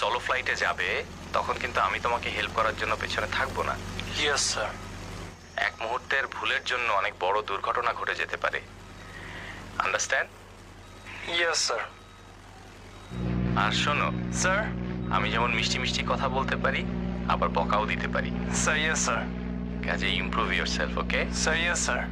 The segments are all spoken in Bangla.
সলো ফ্লাইটে যাবে তখন কিন্তু আমি তোমাকে হেল্প করার জন্য পেছনে থাকব না। ইয়েস স্যার এক মুহূর্তের ভুলের জন্য অনেক বড় দুর্ঘটনা ঘটে যেতে পারে। আন্ডারস্ট্যান্ড ইয়েস স্যার আর শোনো স্যার আমি যেমন মিষ্টি মিষ্টি কথা বলতে পারি আবার বকাও দিতে পারি। স্যার ইয়েস স্যার কাজে improve yourself okay sir yes sir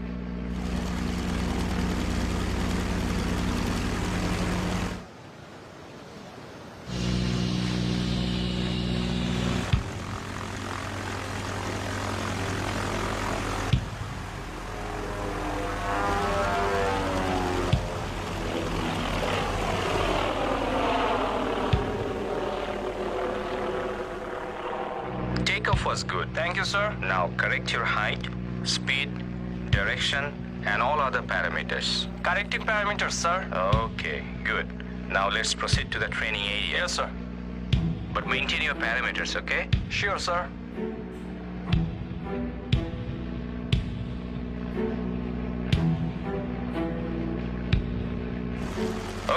was good. Thank you, sir. Now correct your height, speed, direction, and all other parameters. Correcting parameters, sir. Okay, good. Now let's proceed to the training area. Yes, sir. But maintain your parameters, okay? Sure, sir.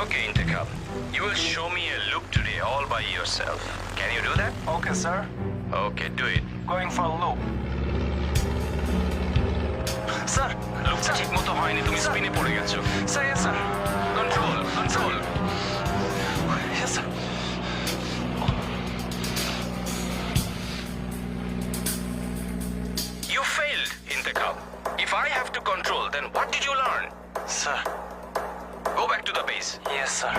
Okay, Intercom. You will show me a loop today all by yourself. Can you do that? Okay, sir. Okay, do it. Going for loop sir লুপটা ঠিক মতো হয়নি তুমি স্পিনে পড়ে গেছো sir yes sir control control yes sir You failed, Intercom. If I have to control, then what did you learn? Sir Go back to the base. Yes sir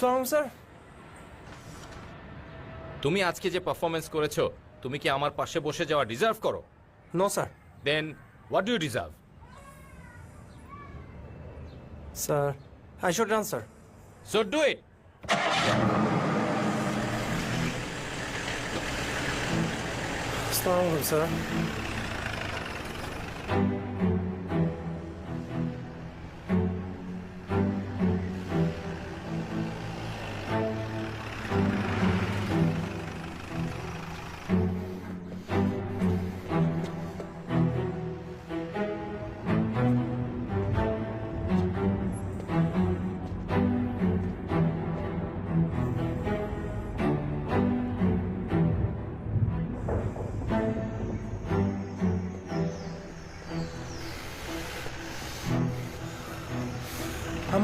সালাম স্যার। তুমি আজকে যে পারফরমেন্স করেছ তুমি কি আমার পাশে বসে যাওয়া ডিজার্ভ করো? No sir. Then what do you deserve sir I should run sir. So do it আসসালামু আলাইকুম স্যার।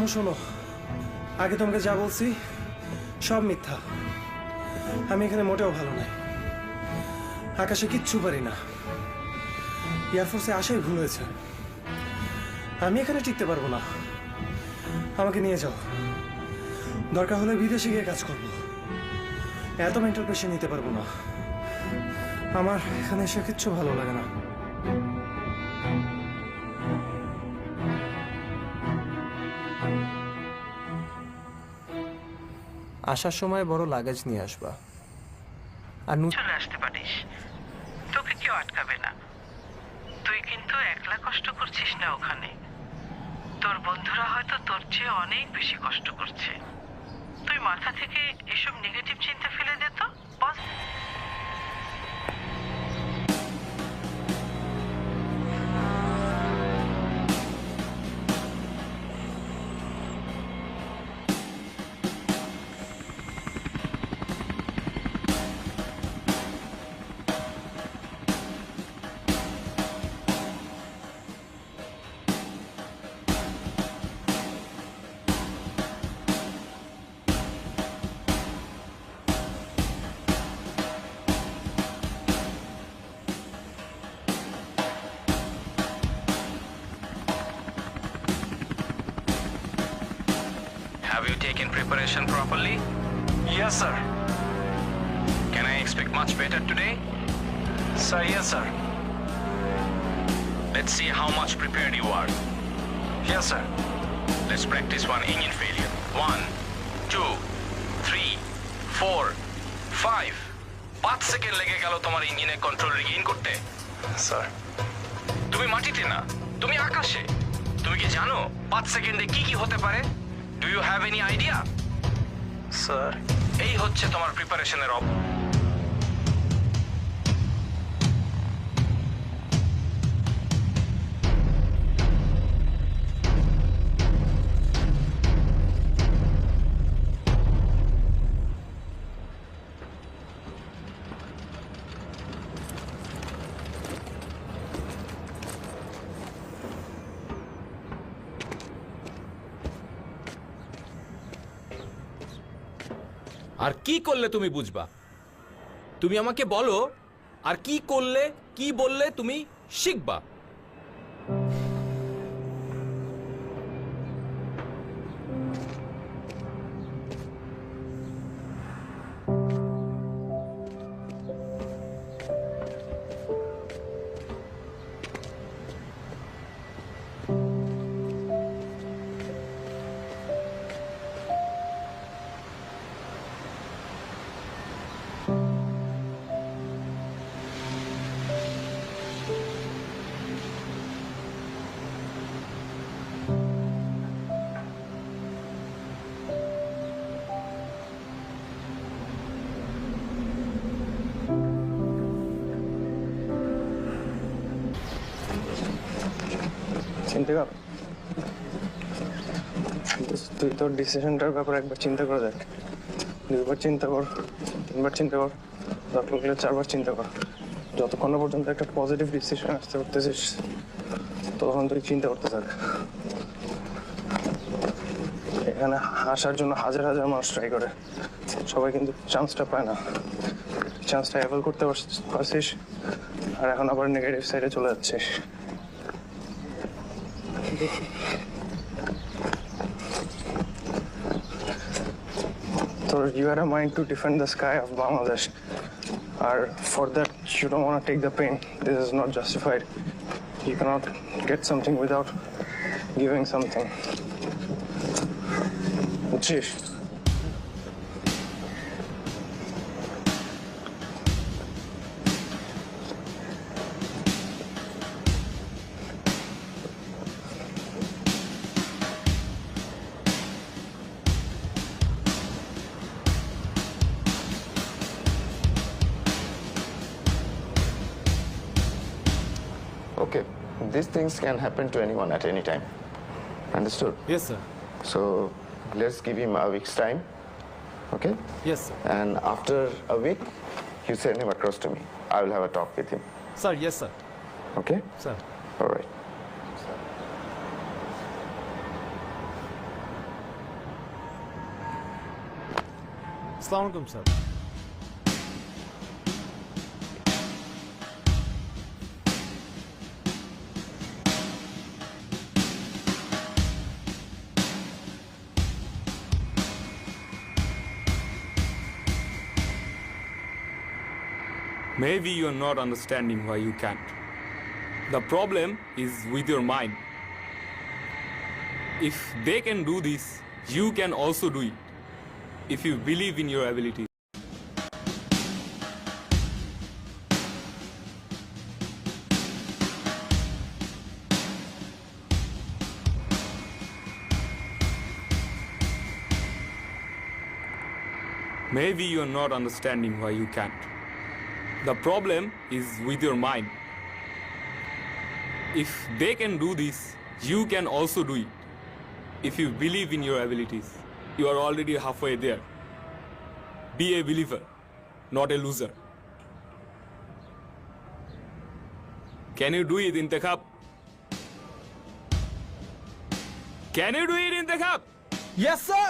শোনো আগে তোমাকে যা বলছি, সব মিথ্যা। আমি এখানে মোটেও ভালো নাই। আকাশে কিচ্ছু পারি না। এয়ারফোর্সে আসাই ভুল হয়েছে। আমি এখানে টিকতে পারব না। আমাকে নিয়ে যাও। দরকার হলে বিদেশে গিয়ে কাজ করব। এত মেন্টাল প্রেশার নিতে পারব না। আমার এখানে এসে কিচ্ছু ভালো লাগে না। আসার সময় বড় লাগেজ নিয়ে আসবা। আর চলে আসতে পারিস। তোকে কেউ আটকাবে না। তুই কিন্তু একলা কষ্ট করছিস না ওখানে। তোর বন্ধুরা হয়তো তোর চেয়ে অনেক বেশি কষ্ট করছে। তুই মাথা থেকে এসব নেগেটিভ চিন্তা ফেলে দে তো পজ- you taken preparation properly? Yes, sir. Can I expect much better today? Sir, yes, sir. Let's see how much prepared you are. Yes, sir. Let's practice one engine failure. One, two, three, four, five. পাঁচ সেকেন্ড লেগে গেল তোমার ইঞ্জিনের কন্ট্রোল রিগেইন করতে Sir. তুমি মাটিতে না তুমি আকাশে তুমি কি জানো পাঁচ সেকেন্ডে কি কি হতে পারে do you have any idea sir এই হচ্ছে তোমার প্রিপারেশনের অব আর কি করলে তুমি বুঝবা? তুমি আমাকে বলো, আর কি করলে, কি বললে তুমি শিখবা? চিন্তা তুই তোর ডিসিশনটার ব্যাপারে একবার চিন্তা করে দেখ। দুইবার চিন্তা কর, তিনবার চিন্তা কর দরকার হলে চারবার চিন্তা কর। যতক্ষণ না পর্যন্ত একটা পজিটিভ ডিসিশন আসতে পারতেছিস তখন তুই চিন্তা করতে থাক। এখানে আসার জন্য হাজার হাজার মানুষ ট্রাই করে। সবাই কিন্তু চান্সটা পায় না। চান্সটা অ্যাভেল করতে পারছিস আর এখন আবার নেগেটিভ সাইডে চলে যাচ্ছিস। So you had a mind to defend the sky of Bangladesh. Or for that, you don't want to take the pain. This is not justified. You cannot get something without giving something. Chief. Okay, these things can happen to anyone at any time. Understood? Yes, sir. So let's give him a week's time. Okay? Yes, sir. And after a week, you send him across to me. I will have a talk with him. Sir, yes, sir. Okay? Sir. All right. Assalamu alaikum, sir. Maybe you're not understanding why you can't. The problem is with your mind. If they can do this, you can also do it. If you believe in your ability. Maybe you're not understanding why you can't. The problem is with your mind. If they can do this, you can also do it. If you believe in your abilities, you are already halfway there. Be a believer, not a loser. Can you do it, Intakhab? Can you do it, Intakhab? Yes sir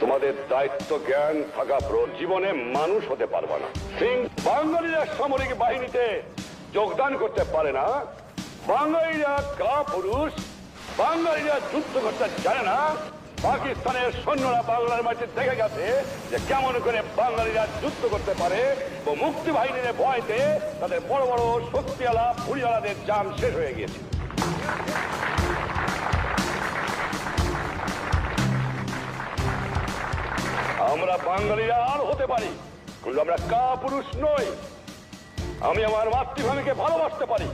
তোমাদের দায়িত্ব, জ্ঞান, থাকা জীবনে মানুষ হতে পারবে না। সিং, বাঙালিরা সামরিক বাহিনীতে যোগদান করতে পারে না। বাঙালিরা কা পুরুষ বাঙালিরা যুদ্ধ করতে জানে না। পাকিস্তানের সৈন্যরা বাংলার মাঠে দেখে গেছে যে কেমন করে বাঙালিরা যুদ্ধ করতে পারে ও মুক্তি বাহিনীর ভয়তে তাদের বড় বড় শক্তিওয়ালা পুরিওয়ালাদের জাম শেষ হয়ে গিয়েছে। আমরা বাঙালিরা আর হতে পারি। কিন্তু আমরা কা পুরুষ নই। আমি আমার মাতৃভূমিকে ভালোবাসতে পারি।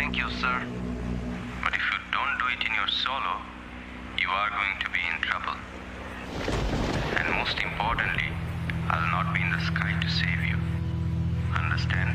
Thank you, sir. But if you don't do it in your solo, you are going to be in trouble. And most importantly, I'll not be in the sky to save you. Understand?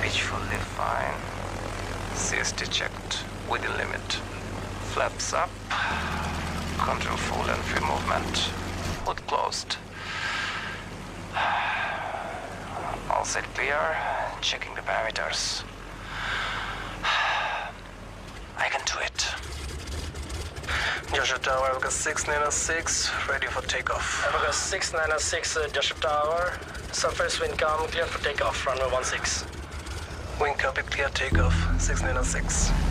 Pitch fully fine. CST checked within limit. Flaps up. Control full and free movement. Hood closed. All set clear. I can do it. Joshua Tower, Avaga 696, ready for takeoff. Avaga 696 uh, Joshua Tower. Surface wind calm, clear for takeoff, runway 16. Wing copy, clear takeoff, 696.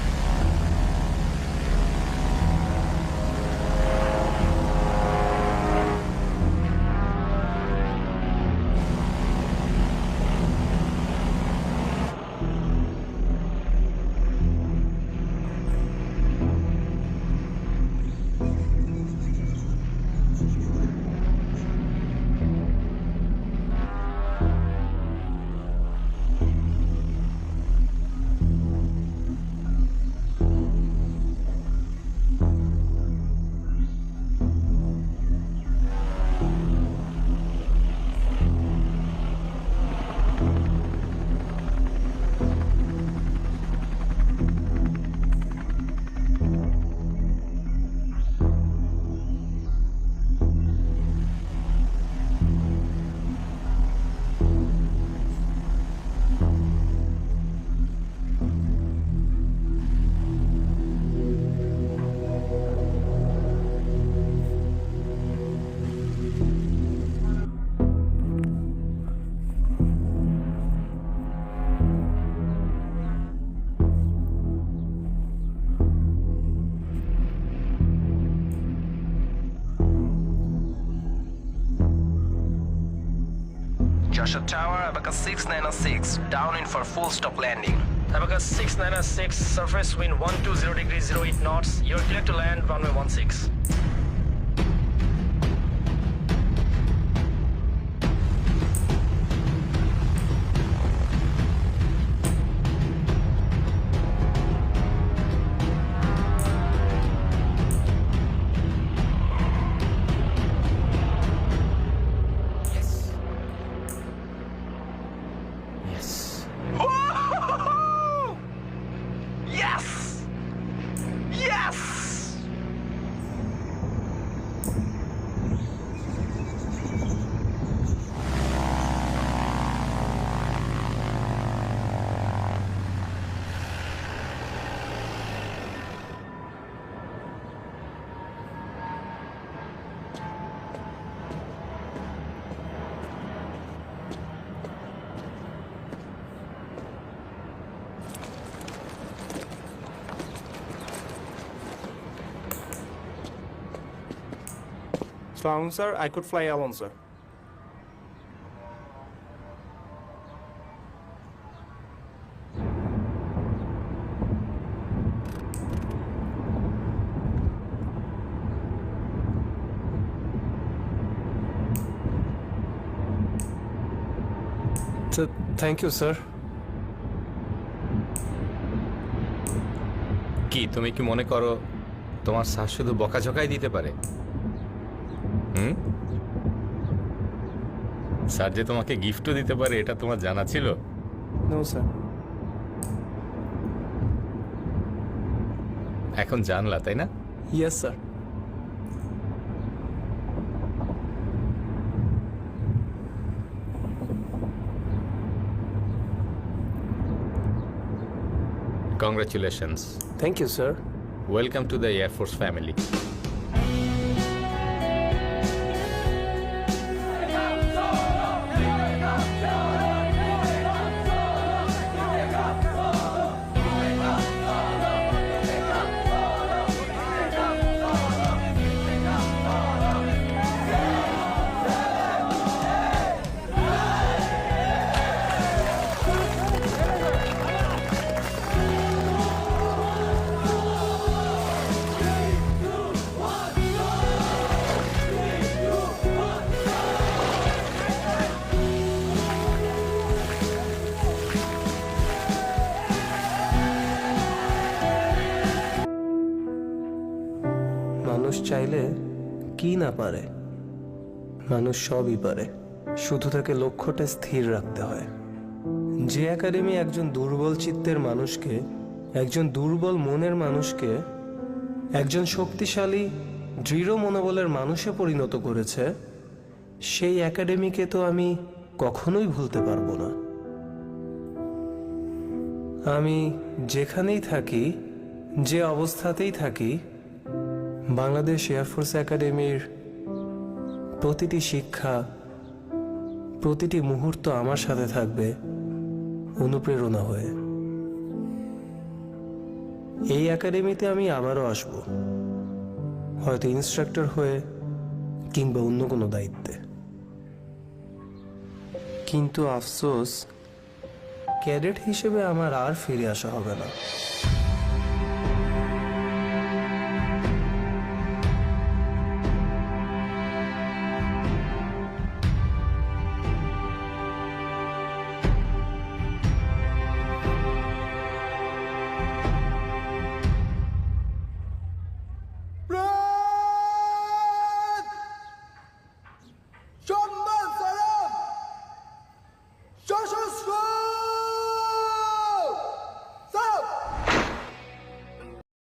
Tower, Avaga 696, down in for full stop landing. Avaga 696, surface wind 120 degrees 08 knots. You're clear to land, runway 16. Found, sir. I could fly alone, sir. Thank you sir কি তুমি কি মনে করো তোমার শ্বাস শুধু বকাঝকাই দিতে পারে স্যার যে তোমাকে গিফটও দিতে পারে এটা তোমার জানা ছিল? নো স্যার এখন জানলা তাই না? Yes sir congratulations thank you sir welcome to the air force family মানুষ না পারে। মানুষ সবই পারে। শুধু তাকে লক্ষ্যটা স্থির রাখতে হয়। যে একাডেমি একজন দুর্বল চিত্তের মানুষকে, একজন দুর্বল মনের মানুষকে, একজন শক্তিশালী, দৃঢ় মনোবলের মানুষে পরিণত করেছে, সেই একাডেমিকে তো আমি কখনোই ভুলতে পারব না। আমি যেখানেই থাকি, যে অবস্থাতেই থাকি বাংলাদেশ এয়ারফোর্স একাডেমির প্রতিটি শিক্ষা, প্রতিটি মুহূর্ত আমার সাথে থাকবে অনুপ্রেরণা হয়ে। এই একাডেমিতে আমি আবারও আসব, হয়তো ইনস্ট্রাক্টর হয়ে কিংবা অন্য কোনো দায়িত্বে। কিন্তু আফসোস ক্যাডেট হিসেবে আমার আর ফিরে আসা হবে না।